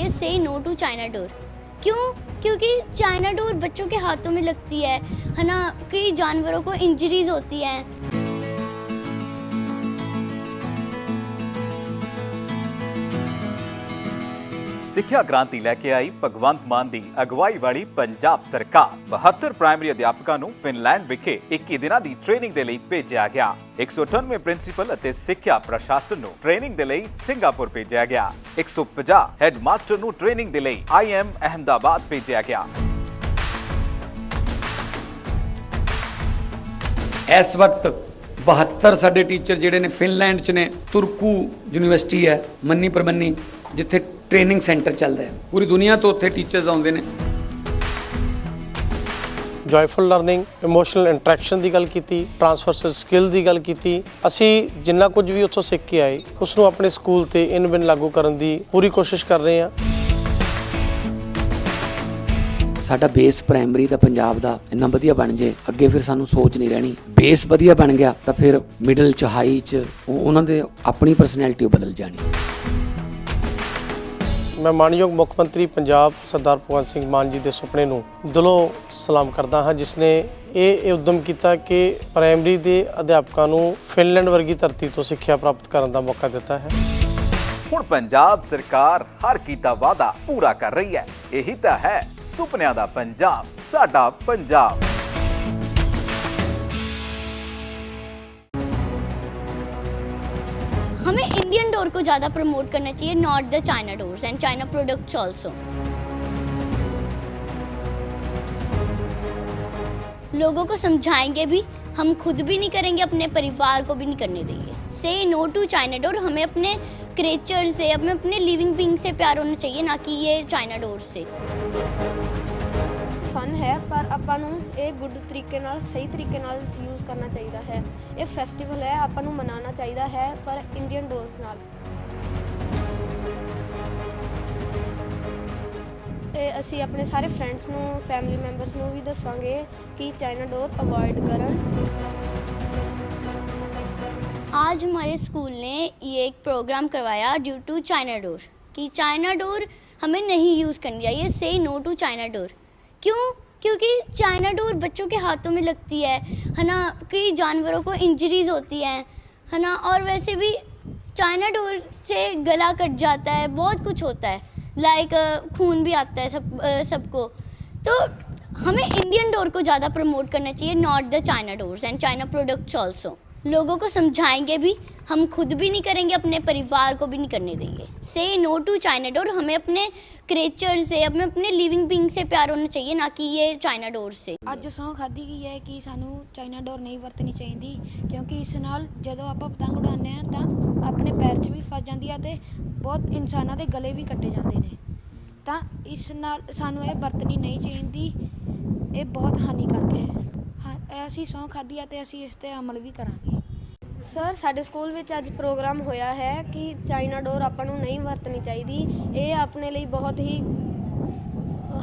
चाहिए से no to China door क्यों क्योंकि चाइना डोर बच्चों के हाथों में लगती है है ना कई जानवरों को इंजरीज होती हैं ਸਿੱਖਿਆ ਕ੍ਰਾਂਤੀ ਲੈ ਕੇ ਆਈ ਭਗਵੰਤ ਮਾਨ ਦੀ ਅਗਵਾਈ ਵਾਲੀ ਪੰਜਾਬ ਸਰਕਾਰ। 72 ਪ੍ਰਾਇਮਰੀ ਅਧਿਆਪਕਾਂ ਨੂੰ ਫਿਨਲੈਂਡ ਵਿਖੇ 21 ਦਿਨਾਂ ਦੀ ਟ੍ਰੇਨਿੰਗ ਦੇ ਲਈ ਭੇਜਿਆ ਗਿਆ। 198 ਪ੍ਰਿੰਸੀਪਲ ਅਤੇ ਸਿੱਖਿਆ ਪ੍ਰਸ਼ਾਸਨ ਨੂੰ ਟ੍ਰੇਨਿੰਗ ਦੇ ਲਈ ਸਿੰਗਾਪੁਰ ਭੇਜਿਆ ਗਿਆ। 150 ਹੈਡਮਾਸਟਰ ਨੂੰ ਟ੍ਰੇਨਿੰਗ ਦੇ ਲਈ ਆਈਐਮ ਅਹਮਦਾਬਾਦ ਭੇਜਿਆ ਗਿਆ। ਇਸ ਵਕਤ 72 ਸਾਡੇ ਟੀਚਰ ਜਿਹੜੇ ਨੇ ਫਿਨਲੈਂਡ 'ਚ ਨੇ, ਤੁਰਕੂ ਯੂਨੀਵਰਸਿਟੀ ਹੈ ਮੰਨੀ ਪਰਮੰਨੀ ਜਿੱਥੇ ਟ੍ਰੇਨਿੰਗ ਸੈਂਟਰ ਚੱਲਦਾ ਹੈ। ਪੂਰੀ ਦੁਨੀਆ ਤੋਂ ਉੱਥੇ ਟੀਚਰਸ ਆਉਂਦੇ ਨੇ। ਜੋਇਫੁਲ ਲਰਨਿੰਗ ਇਮੋਸ਼ਨਲ ਇੰਟਰੈਕਸ਼ਨ ਦੀ ਗੱਲ ਕੀਤੀ ਟਰਾਂਸਫਰਸਲ ਸਕਿੱਲ ਦੀ ਗੱਲ ਕੀਤੀ। ਅਸੀਂ ਜਿੰਨਾ ਕੁਝ ਵੀ ਉੱਥੋਂ ਸਿੱਖ ਕੇ ਆਏ ਉਸ ਨੂੰ ਆਪਣੇ ਸਕੂਲ ਤੇ ਇਨ ਬਿਨ ਲਾਗੂ ਕਰਨ ਦੀ ਪੂਰੀ ਕੋਸ਼ਿਸ਼ ਕਰ ਰਹੇ ਹਾਂ। ਸਾਡਾ ਬੇਸ ਪ੍ਰਾਇਮਰੀ ਦਾ ਪੰਜਾਬ ਦਾ ਇੰਨਾ ਵਧੀਆ ਬਣ ਜੇ ਅੱਗੇ ਫਿਰ ਸਾਨੂੰ ਸੋਚ ਨਹੀਂ ਰਹਿਣੀ। ਬੇਸ ਵਧੀਆ ਬਣ ਗਿਆ ਤਾਂ ਫਿਰ ਮਿਡਲ ਚ ਹਾਈ ਚ ਉਹ- ਉਹਨਾਂ ਦੇ ਆਪਣੀ ਪਰਸਨੈਲਿਟੀ ਬਦਲ ਜਾਣੀ। ਮੈਂ ਮਾਨਯੋਗ ਮੁੱਖ ਮੰਤਰੀ ਪੰਜਾਬ ਸਰਦਾਰ ਭਗਵੰਤ ਸਿੰਘ ਮਾਨ ਜੀ ਦੇ ਸੁਪਨੇ ਨੂੰ ਦਿਲੋਂ ਸਲਾਮ ਕਰਦਾ ਹਾਂ, ਜਿਸ ਨੇ ਇਹ ਇਹ ਉਦਮ ਕੀਤਾ ਕਿ ਪ੍ਰਾਇਮਰੀ ਦੇ ਅਧਿਆਪਕਾਂ ਨੂੰ ਫਿਨਲੈਂਡ ਵਰਗੀ ਧਰਤੀ ਤੋਂ ਸਿੱਖਿਆ ਪ੍ਰਾਪਤ ਕਰਨ ਦਾ ਮੌਕਾ ਦਿੱਤਾ ਹੈ। ਹੁਣ ਪੰਜਾਬ ਸਰਕਾਰ ਹਰ ਕੀਤਾ ਵਾਅਦਾ ਪੂਰਾ ਕਰ ਰਹੀ ਹੈ। ਇਹੀ ਤਾਂ ਹੈ ਸੁਪਨਿਆਂ ਦਾ ਪੰਜਾਬ, ਸਾਡਾ ਪੰਜਾਬ। हमें इंडियन डोर को ज़्यादा प्रमोट करना चाहिए not the China doors and China products also लोगों को समझाएँगे भी, हम खुद भी नहीं करेंगे, अपने परिवार को भी नहीं करने देंगे। से नो टू चाइना डोर हमें अपने क्रिएचर से, हमें अपने लिविंग बींग से प्यार होना चाहिए, ना कि ये चाइना डोर से। ਫਨ ਹੈ ਪਰ ਆਪਾਂ ਨੂੰ ਇਹ ਗੁੱਡ ਤਰੀਕੇ ਨਾਲ ਸਹੀ ਤਰੀਕੇ ਨਾਲ ਯੂਜ਼ ਕਰਨਾ ਚਾਹੀਦਾ ਹੈ ਇਹ ਫੈਸਟੀਵਲ ਹੈ ਆਪਾਂ ਨੂੰ ਮਨਾਉਣਾ ਚਾਹੀਦਾ ਹੈ ਪਰ ਇੰਡੀਅਨ ਡੋਜ਼ ਨਾਲ ਇਹ ਅਸੀਂ ਆਪਣੇ ਸਾਰੇ ਫਰੈਂਡਸ ਨੂੰ ਫੈਮਿਲੀ ਮੈਂਬਰਸ ਨੂੰ ਵੀ ਦੱਸਾਂਗੇ ਕਿ ਚਾਈਨਾ ਡੋਰ ਅਵੋਇਡ ਕਰਨ आज हमारे स्कूल ने ये एक प्रोग्राम करवाया ड्यू टू चाइना डोर कि चाइना डोर हमें नहीं यूज़ करनी चाहिए से नो टू चाइना डोर क्यों? क्योंकि चाइना डोर बच्चों के हाथों में लगती है है ना? कई जानवरों को इंजरीज होती हैं, है ना? और वैसे भी चाइना डोर से गला कट जाता है, बहुत कुछ होता है। लाइक खून भी आता है सब सबको। तो हमें इंडियन डोर को ज़्यादा प्रमोट करना चाहिए not the China doors and China products also लोगों को समझाएँगे भी हम खुद भी नहीं करेंगे अपने परिवार को भी नहीं करने देंगे से नो टू चाइना डोर हमें अपने क्रिएचर से हमें अपने लिविंग बींग से प्यार होना चाहिए ना कि ये चाइना डोर से ਅੱਜ ਸਹੁੰ ਖਾਧੀ ਗਈ ਹੈ ਕਿ ਸਾਨੂੰ ਚਾਈਨਾ ਡੋਰ ਨਹੀਂ ਵਰਤਣੀ ਚਾਹੀਦੀ ਕਿਉਂਕਿ ਇਸ ਨਾਲ ਜਦੋਂ ਆਪਾਂ ਪਤੰਗ ਉਡਾਉਂਦੇ ਆ ਤਾਂ ਆਪਣੇ ਪੈਰ 'ਚ ਵੀ ਫਸ ਜਾਂਦੀ ਆ ਤੇ ਬਹੁਤ ਇਨਸਾਨਾਂ ਦੇ ਗਲੇ ਵੀ ਕੱਟੇ ਜਾਂਦੇ ਨੇ ਤਾਂ ਇਸ ਨਾਲ ਸਾਨੂੰ ਇਹ ਵਰਤਣੀ ਨਹੀਂ ਚਾਹੀਦੀ ਇਹ ਬਹੁਤ ਹਾਨੀਕਾਰਕ ਹੈ ਹਾਂ ਇਹ ਅਸੀਂ ਸਹੁੰ ਖਾਧੀ ਆ ਤੇ ਅਸੀਂ ਇਸ ਤੇ ਅਮਲ ਵੀ ਕਰਾਂਗੇ ਸਰ ਸਾਡੇ ਸਕੂਲ ਵਿੱਚ ਅੱਜ ਪ੍ਰੋਗਰਾਮ ਹੋਇਆ ਹੈ ਕਿ ਚਾਈਨਾ ਡੋਰ ਆਪਾਂ ਨੂੰ ਨਹੀਂ ਵਰਤਣੀ ਚਾਹੀਦੀ। ਇਹ ਆਪਣੇ ਲਈ ਬਹੁਤ ਹੀ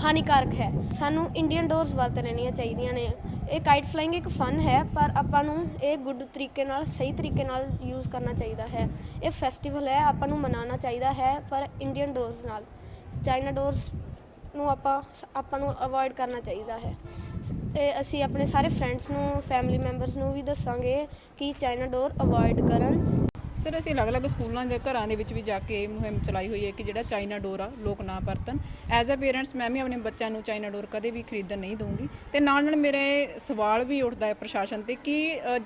ਹਾਨੀਕਾਰਕ ਹੈ। ਸਾਨੂੰ ਇੰਡੀਅਨ ਡੋਰਸ ਵਰਤ ਲੈਣੀਆਂ ਚਾਹੀਦੀਆਂ ਨੇ। ਇਹ ਕਾਈਟ ਫਲਾਈਂਗ ਇੱਕ ਫਨ ਹੈ, ਪਰ ਆਪਾਂ ਨੂੰ ਇਹ ਗੁੱਡ ਤਰੀਕੇ ਨਾਲ, ਸਹੀ ਤਰੀਕੇ ਨਾਲ ਯੂਜ਼ ਕਰਨਾ ਚਾਹੀਦਾ ਹੈ। ਇਹ ਫੈਸਟੀਵਲ ਹੈ, ਆਪਾਂ ਨੂੰ ਮਨਾਉਣਾ ਚਾਹੀਦਾ ਹੈ, ਪਰ ਇੰਡੀਅਨ ਡੋਰਸ ਨਾਲ। ਚਾਈਨਾ ਡੋਰਸ ਨੂੰ ਆਪਾਂ ਆਪਾਂ ਨੂੰ ਅਵੋਇਡ ਕਰਨਾ ਚਾਹੀਦਾ ਹੈ। ਇਹ ਅਸੀਂ ਆਪਣੇ ਸਾਰੇ ਫਰੈਂਡਸ ਨੂੰ ਫੈਮਿਲੀ ਮੈਂਬਰਸ ਨੂੰ ਵੀ ਦੱਸਾਂਗੇ ਕਿ ਚਾਈਨਾ ਡੋਰ ਅਵੋਇਡ ਕਰਨ ਸਰ, ਅਸੀਂ ਅਲੱਗ-ਅਲੱਗ ਸਕੂਲਾਂ ਦੇ ਘਰਾਂ ਦੇ ਵਿੱਚ ਵੀ ਜਾ ਕੇ ਇਹ ਮੁਹਿੰਮ ਚਲਾਈ ਹੋਈ ਹੈ ਕਿ ਜਿਹੜਾ ਚਾਈਨਾ ਡੋਰ ਆ, ਲੋਕ ਨਾ ਵਰਤਣ ਐਜ਼ ਅ ਪੇਰੈਂਟਸ ਮੈਂ ਵੀ ਆਪਣੇ ਬੱਚਿਆਂ ਨੂੰ ਚਾਈਨਾ ਡੋਰ ਕਦੇ ਵੀ ਖਰੀਦਣ ਨਹੀਂ ਦਊਂਗੀ। ਤੇ ਨਾਲ ਨਾਲ ਮੇਰੇ ਸਵਾਲ ਵੀ ਉੱਠਦਾ ਹੈ ਪ੍ਰਸ਼ਾਸਨ ਤੇ ਕਿ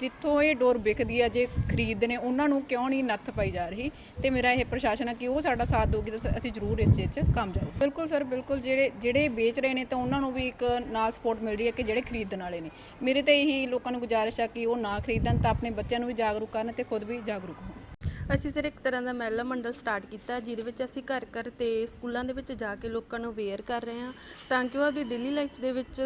ਜਿੱਥੋਂ ਇਹ ਡੋਰ ਵਿਕਦੀ ਹੈ, ਜੇ ਖਰੀਦਦੇ ਨੇ ਉਹਨਾਂ ਨੂੰ ਕਿਉਂ ਨਹੀਂ ਨੱਥ ਪਾਈ ਜਾ ਰਹੀ? ਤੇ ਮੇਰਾ ਇਹ ਪ੍ਰਸ਼ਾਸਨ ਆ ਕਿ ਉਹ ਸਾਡਾ ਸਾਥ ਦੇਊਗੀ ਤਾਂ ਅਸੀਂ ਜ਼ਰੂਰ ਇਸ ਚੀਜ਼ 'ਚ ਕੰਮ ਕਾਮਯਾਬ ਬਿਲਕੁਲ ਸਰ, ਬਿਲਕੁਲ ਜਿਹੜੇ ਜਿਹੜੇ ਵੇਚ ਰਹੇ ਨੇ ਤਾਂ ਉਹਨਾਂ ਨੂੰ ਵੀ ਇੱਕ ਨਾਲ ਸਪੋਰਟ ਮਿਲ ਰਹੀ ਹੈ ਕਿ ਜਿਹੜੇ ਖਰੀਦਣ ਵਾਲੇ ਨੇ। ਮੇਰੇ ਤਾਂ ਇਹੀ ਲੋਕਾਂ ਨੂੰ ਗੁਜ਼ਾਰਿਸ਼ ਆ ਕਿ ਉਹ ਨਾ ਖਰੀਦਣ ਤਾਂ ਆਪਣੇ ਬੱਚਿਆਂ ਨੂੰ ਵੀ ਜਾਗਰੂਕ ਕਰਨ ਤੇ ਖੁਦ ਵੀ ਜਾਗਰੂਕ ਹੋਣ। ਅਸੀਂ ਸਰ ਇੱਕ ਤਰ੍ਹਾਂ ਦਾ ਮਹਿਲਾ ਮੰਡਲ ਸਟਾਰਟ ਕੀਤਾ, ਜਿਹਦੇ ਵਿੱਚ ਅਸੀਂ ਘਰ ਘਰ ਤੇ ਸਕੂਲਾਂ ਦੇ ਵਿੱਚ ਜਾ ਕੇ ਲੋਕਾਂ ਨੂੰ ਅਵੇਅਰ ਕਰ ਰਹੇ ਹਾਂ, ਤਾਂ ਕਿ ਉਹ ਆਪਣੀ ਡੇਲੀ ਲਾਈਫ ਦੇ ਵਿੱਚ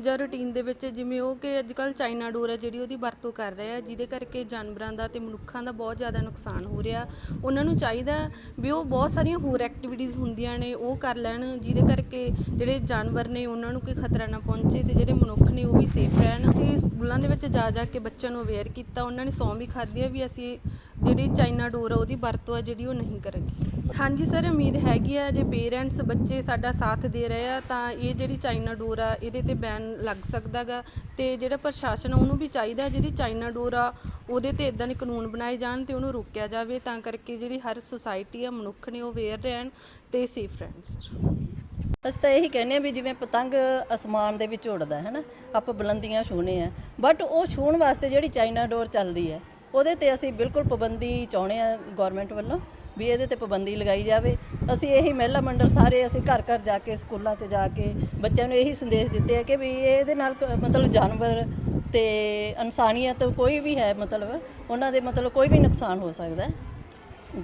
ਜਾਂ ਰੂਟੀਨ ਦੇ ਵਿੱਚ ਜਿਵੇਂ ਉਹ ਕਿ ਅੱਜ ਕੱਲ ਚਾਈਨਾ ਡੋਰ ਹੈ ਜਿਹੜੀ ਉਹਦੀ ਵਰਤੋਂ ਕਰ ਰਹੇ ਆ ਜਿਹਦੇ ਕਰਕੇ ਜਾਨਵਰਾਂ ਦਾ ਤੇ ਮਨੁੱਖਾਂ ਦਾ ਬਹੁਤ ਜ਼ਿਆਦਾ ਨੁਕਸਾਨ ਹੋ ਰਿਹਾ। ਉਹਨਾਂ ਨੂੰ ਚਾਹੀਦਾ ਵੀ ਉਹ ਬਹੁਤ ਸਾਰੀਆਂ ਹੋਰ ਐਕਟੀਵਿਟੀਜ਼ ਹੁੰਦੀਆਂ ਨੇ, ਉਹ ਕਰ ਲੈਣ, ਜਿਹਦੇ ਕਰਕੇ ਜਿਹੜੇ ਜਾਨਵਰ ਨੇ ਉਹਨਾਂ ਨੂੰ ਕੋਈ ਖਤਰਾ ਨਾ ਪਹੁੰਚੇ ਤੇ ਜਿਹੜੇ ਮਨੁੱਖ ਨੇ ਉਹ ਵੀ ਸੇਫ ਰਹਿਣ। ਅਸੀਂ ਸਕੂਲਾਂ ਦੇ ਵਿੱਚ ਜਾ ਜਾ ਕੇ ਬੱਚਿਆਂ ਨੂੰ ਅਵੇਅਰ ਕੀਤਾ, ਉਹਨਾਂ ਨੇ ਸੌਂ ਵੀ ਖਾਧੀ ਹੈ ਵੀ ਅਸੀਂ ਜਿਹੜੀ ਚਾਈਨਾ ਡੋਰ ਆ, ਉਹਦੀ ਵਰਤੋਂ ਆ ਜਿਹੜੀ ਉਹ ਨਹੀਂ ਕਰਨਗੇ। ਹਾਂਜੀ ਸਰ, ਉਮੀਦ ਹੈਗੀ ਆ, ਜੇ ਪੇਰੈਂਟਸ ਬੱਚੇ ਸਾਡਾ ਸਾਥ ਦੇ ਰਹੇ ਆ, ਤਾਂ ਇਹ ਜਿਹੜੀ ਚਾਈਨਾ ਡੋਰ ਆ, ਇਹਦੇ ਤੇ ਬੈਨ ਲੱਗ ਸਕਦਾਗਾ। ਤੇ ਜਿਹੜਾ ਪ੍ਰਸ਼ਾਸਨ ਉਹਨੂੰ ਵੀ ਚਾਹੀਦਾ ਜਿਹੜੀ ਚਾਈਨਾ ਡੋਰ ਆ, ਉਹਦੇ ਤੇ ਇਦਾਂ ਦੇ ਕਾਨੂੰਨ ਬਣਾਏ ਜਾਣ ਤੇ ਉਹਨੂੰ ਰੋਕਿਆ ਜਾਵੇ, ਤਾਂ ਕਰਕੇ ਜਿਹੜੀ ਹਰ ਸੁਸਾਇਟੀ ਆ, ਮਨੁੱਖ ਨੇ ਉਹ ਅਵੇਅਰ ਰਹਿਣ ਤੇ ਸੇਫ ਰਹਿਣ ਸਰ। ਅਸੀਂ ਤਾਂ ਇਹੀ ਕਹਿੰਦੇ ਆ ਵੀ ਜਿਵੇਂ ਪਤੰਗ ਅਸਮਾਨ ਦੇ ਵਿੱਚ ਉੱਡਦਾ ਹੈ ਨਾ, ਆਪਾਂ ਬੁਲੰਦੀਆਂ ਛੂਹਣੇ ਆ ਬਟ ਉਹ ਛੂਹਣ ਵਾਸਤੇ ਜਿਹੜੀ ਚਾਈਨਾ ਡੋਰ ਚੱਲਦੀ ਹੈ ਉਹਦੇ ਤੇ ਅਸੀਂ ਬਿਲਕੁਲ ਪਾਬੰਦੀ ਚਾਹੁੰਦੇ ਆ ਗਵਰਨਮੈਂਟ ਵੱਲੋਂ ਵੀ ਇਹਦੇ ਤੇ ਪਾਬੰਦੀ ਲਗਾਈ ਜਾਵੇ। ਅਸੀਂ ਇਹੀ ਮਹਿਲਾ ਮੰਡਲ ਸਾਰੇ ਅਸੀਂ ਘਰ ਘਰ ਜਾ ਕੇ, ਸਕੂਲਾਂ 'ਚ ਜਾ ਕੇ ਬੱਚਿਆਂ ਨੂੰ ਇਹੀ ਸੰਦੇਸ਼ ਦਿੱਤੇ ਆ ਕਿ ਵੀ ਇਹਦੇ ਨਾਲ ਕ- ਮਤਲਬ ਜਾਨਵਰ ਤੇ ਇਨਸਾਨੀਅਤ ਕੋਈ ਵੀ ਹੈ ਮਤਲਬ, ਉਹਨਾਂ ਦੇ ਮਤਲਬ ਕੋਈ ਵੀ ਨੁਕਸਾਨ ਹੋ ਸਕਦਾ ਹੈ।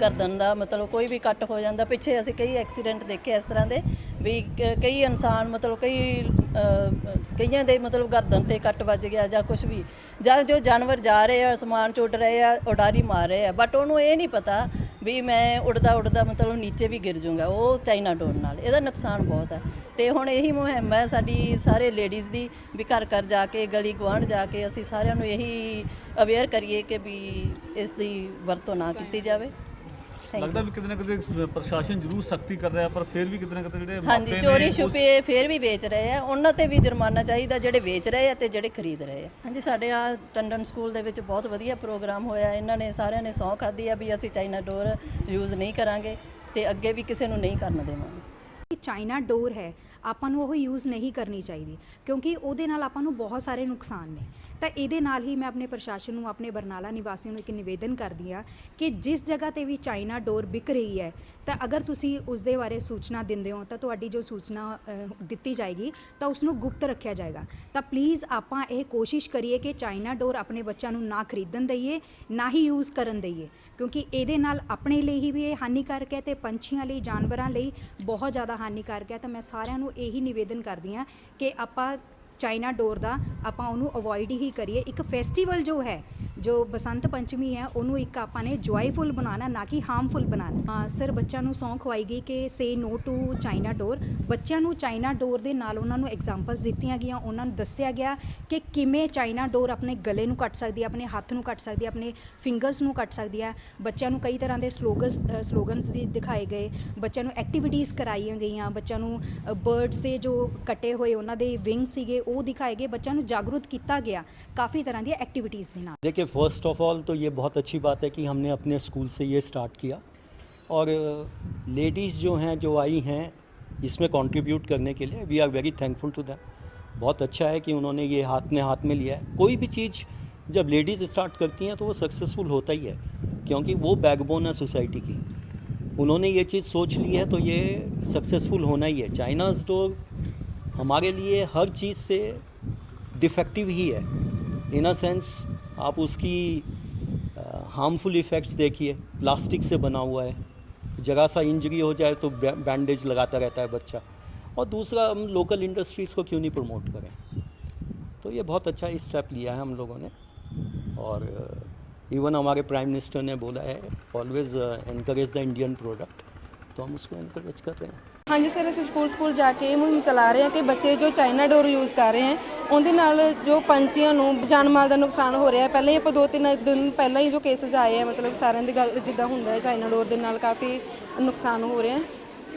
ਗਰਦਨ ਦਾ ਮਤਲਬ ਕੋਈ ਵੀ ਕੱਟ ਹੋ ਜਾਂਦਾ। ਪਿੱਛੇ ਅਸੀਂ ਕਈ ਐਕਸੀਡੈਂਟ ਦੇਖੇ ਇਸ ਤਰ੍ਹਾਂ ਦੇ ਵੀ ਕ- ਕਈ ਇਨਸਾਨ ਮਤਲਬ ਕਈ ਕਈਆਂ ਦੇ ਮਤਲਬ ਗਰਦਨ ਤੇ ਕੱਟ ਵੱਜ ਗਿਆ ਜਾਂ ਕੁਝ ਵੀ। ਜਾਂ ਜੋ ਜਾਨਵਰ ਜਾ ਰਹੇ ਆ, ਸਮਾਨ ਚ ਉੱਡ ਰਹੇ ਆ, ਉਡਾਰੀ ਮਾਰ ਰਹੇ ਆ। ਬਟ ਉਹਨੂੰ ਇਹ ਨਹੀਂ ਪਤਾ ਵੀ ਮੈਂ ਉੱਡਦਾ ਉੱਡਦਾ ਮਤਲਬ ਨੀਚੇ ਵੀ ਗਿਰ ਜਾਊਂਗਾ, ਉਹ ਚਾਈਨਾ ਡੋਰ ਨਾਲ। ਇਹਦਾ ਨੁਕਸਾਨ ਬਹੁਤ ਹੈ ਤੇ ਹੁਣ ਇਹੀ ਮੁਹਿੰਮ ਹੈ ਸਾਡੀ ਸਾਰੇ ਲੇਡੀਜ਼ ਦੀ ਵੀ ਘਰ ਘਰ ਜਾ ਕੇ, ਗਲੀ ਗੁਆਂਢ ਜਾ ਕੇ ਅਸੀਂ ਸਾਰਿਆਂ ਨੂੰ ਇਹੀ ਅਵੇਅਰ ਕਰੀਏ ਕਿ ਵੀ ਇਸ ਦੀ ਵਰਤੋਂ ਨਾ ਕੀਤੀ ਜਾਵੇ। ਲੱਗਦਾ ਵੀ ਕਿਤੇ ਨਾ ਕਿਤੇ ਪ੍ਰਸ਼ਾਸਨ ਜ਼ਰੂਰ ਸਖਤੀ ਕਰ ਰਿਹਾ ਪਰ ਫਿਰ ਵੀ ਕਿਤੇ ਨਾ ਕਿਤੇ ਜਿਹੜੇ ਹਾਂਜੀ ਮਾਪੇ ਨੇ ਚੋਰੀ ਛੁਪੇ ਫੇਰ ਵੀ ਵੇਚ ਰਹੇ ਆ। ਉਹਨਾਂ ਤੇ ਵੀ ਜੁਰਮਾਨਾ ਚਾਹੀਦਾ ਜਿਹੜੇ ਵੇਚ ਰਹੇ ਆ ਤੇ ਜਿਹੜੇ ਖਰੀਦ ਰਹੇ ਆ। ਹਾਂਜੀ ਸਾਡੇ ਆ ਟੰਡਨ ਸਕੂਲ ਦੇ ਵਿੱਚ ਬਹੁਤ ਵਧੀਆ ਪ੍ਰੋਗਰਾਮ ਹੋਇਆ। ਇਹਨਾਂ ਨੇ ਸਾਰਿਆਂ ਨੇ ਸਹੁੰ ਖਾਧੀ ਆ ਵੀ ਅਸੀਂ ਚਾਈਨਾ ਡੋਰ ਯੂਜ਼ ਨਹੀਂ ਕਰਾਂਗੇ ਤੇ ਅੱਗੇ ਵੀ ਕਿਸੇ ਨੂੰ ਨਹੀਂ ਕਰਨ ਦੇਵਾਂਗੇ। ਕਿ ਚਾਈਨਾ ਡੋਰ ਹੈ। ਆਪਾਂ ਨੂੰ ਉਹ ਯੂਜ਼ ਨਹੀਂ ਕਰਨੀ ਚਾਹੀਦੀ, ਕਿਉਂਕਿ ਉਹਦੇ ਨਾਲ ਆਪਾਂ ਨੂੰ ਬਹੁਤ ਸਾਰੇ ਨੁਕਸਾਨ ਨੇ। ਤਾਂ ਇਹਦੇ ਨਾਲ ਹੀ ਮੈਂ ਆਪਣੇ ਪ੍ਰਸ਼ਾਸਨ ਨੂੰ, ਆਪਣੇ ਬਰਨਾਲਾ ਨਿਵਾਸੀਆਂ ਨੂੰ ਇੱਕ ਨਿਵੇਦਨ ਕਰਦੀ ਆ ਕਿ ਜਿਸ ਜਗ੍ਹਾ ਤੇ ਵੀ ਚਾਈਨਾ ਡੋਰ ਵਿਕ ਰਹੀ ਹੈ, ਤਾਂ ਅਗਰ ਤੁਸੀਂ ਉਸ ਦੇ ਬਾਰੇ ਸੂਚਨਾ ਦਿੰਦੇ ਹੋ, ਤਾਂ ਤੁਹਾਡੀ ਜੋ ਸੂਚਨਾ ਦਿੱਤੀ ਜਾਏਗੀ, ਤਾਂ ਉਸ ਨੂੰ ਗੁਪਤ ਰੱਖਿਆ ਜਾਏਗਾ। ਤਾਂ ਪਲੀਜ਼ ਆਪਾਂ ਇਹ ਕੋਸ਼ਿਸ਼ ਕਰੀਏ ਕਿ ਚਾਈਨਾ ਡੋਰ ਆਪਣੇ ਬੱਚਿਆਂ ਨੂੰ ਨਾ ਖਰੀਦਣ ਦਈਏ, ਨਾ ਹੀ ਯੂਜ਼ ਕਰਨ ਦਈਏ, ਕਿਉਂਕਿ ਇਹਦੇ ਨਾਲ ਆਪਣੇ ਲਈ ਹੀ ਵੀ ਇਹ ਹਾਨੀਕਾਰਕ ਹੈ ਤੇ ਪੰਛੀਆਂ ਲਈ, ਜਾਨਵਰਾਂ ਲਈ ਬਹੁਤ ਜ਼ਿਆਦਾ ਹਾਨੀਕਾਰਕ ਹੈ। ਤਾਂ ਮੈਂ ਸਾਰਿਆਂ ਨੂੰ ਇਹੀ ਨਿਵੇਦਨ ਕਰਦੀ ਹਾਂ ਕਿ ਆਪਾਂ ਚਾਈਨਾ ਡੋਰ ਦਾ ਆਪਾਂ ਉਹਨੂੰ ਅਵੋਇਡ ਹੀ ਕਰੀਏ। ਇੱਕ ਫੈਸਟੀਵਲ ਜੋ ਹੈ ਜੋ ਬਸੰਤ ਪੰਚਮੀ ਹੈ, ਉਹਨੂੰ ਇੱਕ ਆਪਾਂ ਨੇ ਜੁਆਈਫੁਲ ਬਣਾਉਣਾ, ਨਾ ਕਿ ਹਾਰਮਫੁਲ ਬਣਾਉਣਾ। ਹਾਂ ਸਰ ਬੱਚਿਆਂ ਨੂੰ ਸੌਂਕ ਖਵਾਈ ਗਈ ਕਿ ਸੇ ਨੋ ਟੂ ਚਾਈਨਾ ਡੋਰ ਬੱਚਿਆਂ ਨੂੰ ਚਾਈਨਾ ਡੋਰ ਦੇ ਨਾਲ ਉਹਨਾਂ ਨੂੰ ਐਗਜ਼ਾਮਪਲਸ ਦਿੱਤੀਆਂ ਗਈਆਂ, ਉਹਨਾਂ ਨੂੰ ਦੱਸਿਆ ਗਿਆ ਕਿ ਕਿਵੇਂ ਚਾਈਨਾ ਡੋਰ ਆਪਣੇ ਗਲੇ ਨੂੰ ਕੱਟ ਸਕਦੀ ਹੈ, ਆਪਣੇ ਹੱਥ ਨੂੰ ਕੱਟ ਸਕਦੀ ਹੈ, ਆਪਣੇ ਫਿੰਗਰਸ ਨੂੰ ਕੱਟ ਸਕਦੀ ਹੈ। ਬੱਚਿਆਂ ਨੂੰ ਕਈ ਤਰ੍ਹਾਂ ਦੇ ਸਲੋਗਨਸ ਸਲੋਗਨਸ ਦੀ ਦਿਖਾਏ ਗਏ। ਬੱਚਿਆਂ ਨੂੰ ਐਕਟੀਵਿਟੀਜ਼ ਕਰਾਈਆਂ ਗਈਆਂ। ਬੱਚਿਆਂ ਨੂੰ ਬਰਡਸ ਦੇ ਜੋ ਕੱਟੇ ਹੋਏ ਉਹਨਾਂ ਦੇ ਵਿੰਗ ਸੀਗੇ, ਉਹ ਦਿਖਾਏ ਗਏ। ਬੱਚਿਆਂ ਨੂੰ ਜਾਗਰੂਕ ਕੀਤਾ ਗਿਆ ਕਾਫੀ ਤਰ੍ਹਾਂ ਦੀਆਂ ਐਕਟੀਵਿਟੀਜ਼ ਦੇ ਨਾਲ। फ़र्स्ट ऑफ़ ऑल तो ये बहुत अच्छी बात है कि हमने अपने स्कूल से ये स्टार्ट किया। और लेडीज़ जो हैं, जो आई हैं, इसमें कंट्रीब्यूट करने के लिए we are very thankful to them बहुत अच्छा है कि उन्होंने ये हाथ में हाथ में लिया है। कोई भी चीज़ जब लेडीज़ स्टार्ट करती हैं तो वो सक्सेसफुल होता ही है, क्योंकि वो बैकबोन है सोसाइटी की। उन्होंने ये चीज़ सोच ली है तो ये सक्सेसफुल होना ही है। चाइनाज डोर हमारे लिए हर चीज़ से डिफेक्टिव ही है। इन अ सेंस आप उसकी हार्मफुल इफ़ेक्ट्स देखिए प्लास्टिक से बना हुआ है। जगह सा इंजरी हो जाए तो बैंडेज लगाता रहता है बच्चा। और दूसरा, हम लोकल इंडस्ट्रीज़ को क्यों नहीं प्रमोट करें? तो ये बहुत अच्छा स्टेप लिया है हम लोगों ने। और इवन हमारे प्राइम मिनिस्टर ने बोला है always increase the Indian product तो हम उसको इनक्रेज कर रहे हैं। हाँ जी सर ऐसे स्कूल स्कूल जाके मुहिम चला रहे हैं कि बच्चे जो चाइना डोर यूज़ कर रहे हैं ਉਹਦੇ ਨਾਲ ਜੋ ਪੰਛੀਆਂ ਨੂੰ ਜਾਨ ਮਾਲ ਦਾ ਨੁਕਸਾਨ ਹੋ ਰਿਹਾ ਹੈ ਪਹਿਲਾਂ ਹੀ ਆਪਾਂ ਦੋ ਤਿੰਨ ਦਿਨ ਪਹਿਲਾਂ ਹੀ ਜੋ ਕੇਸਿਸ ਆਏ ਆ ਮਤਲਬ ਸਾਰਿਆਂ ਦੀ ਗੱਲ ਜਿੱਦਾਂ ਹੁੰਦਾ ਹੈ ਚਾਈਨਾ ਡੋਰ ਦੇ ਨਾਲ ਕਾਫੀ ਨੁਕਸਾਨ ਹੋ ਰਿਹਾ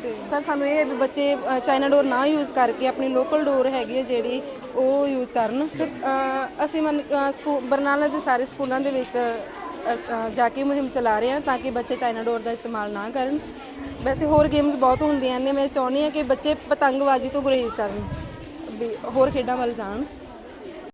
ਤੇ ਪਰ ਸਾਨੂੰ ਇਹ ਹੈ ਵੀ ਬੱਚੇ ਅ, ਚਾਈਨਾ ਡੋਰ ਨਾ ਯੂਜ਼ ਕਰਕੇ ਆਪਣੀ ਲੋਕਲ ਡੋਰ ਹੈਗੀ ਹੈ ਜਿਹੜੀ ਉਹ ਯੂਜ਼ ਕਰਨ। ਸਰ ਅ, ਅਸੀਂ ਮਨ ਅ, ਸਕੂ ਬਰਨਾਲਾ ਦੇ ਸਾਰੇ ਸਕੂਲਾਂ ਦੇ ਵਿੱਚ ਅਸ- ਅ, ਜਾ ਕੇ ਮੁਹਿੰਮ ਚਲਾ ਰਹੇ ਹਾਂ ਤਾਂ ਕਿ ਬੱਚੇ ਚਾਈਨਾ ਡੋਰ ਦਾ ਇਸਤੇਮਾਲ ਨਾ ਕਰਨ। ਵੈਸੇ ਹੋਰ ਗੇਮਸ ਬਹੁਤ ਹੁੰਦੀਆਂ ਨੇ ਮੈਂ ਚਾਹੁੰਦੀ ਹਾਂ ਕਿ ਬੱਚੇ ਪਤੰਗਬਾਜ਼ੀ ਤੋਂ ਗੁਰੇਜ਼ ਕਰਨ। ਵੀ ਹੋਰ ਖੇਡਾਂ ਵੱਲ ਜਾਣ।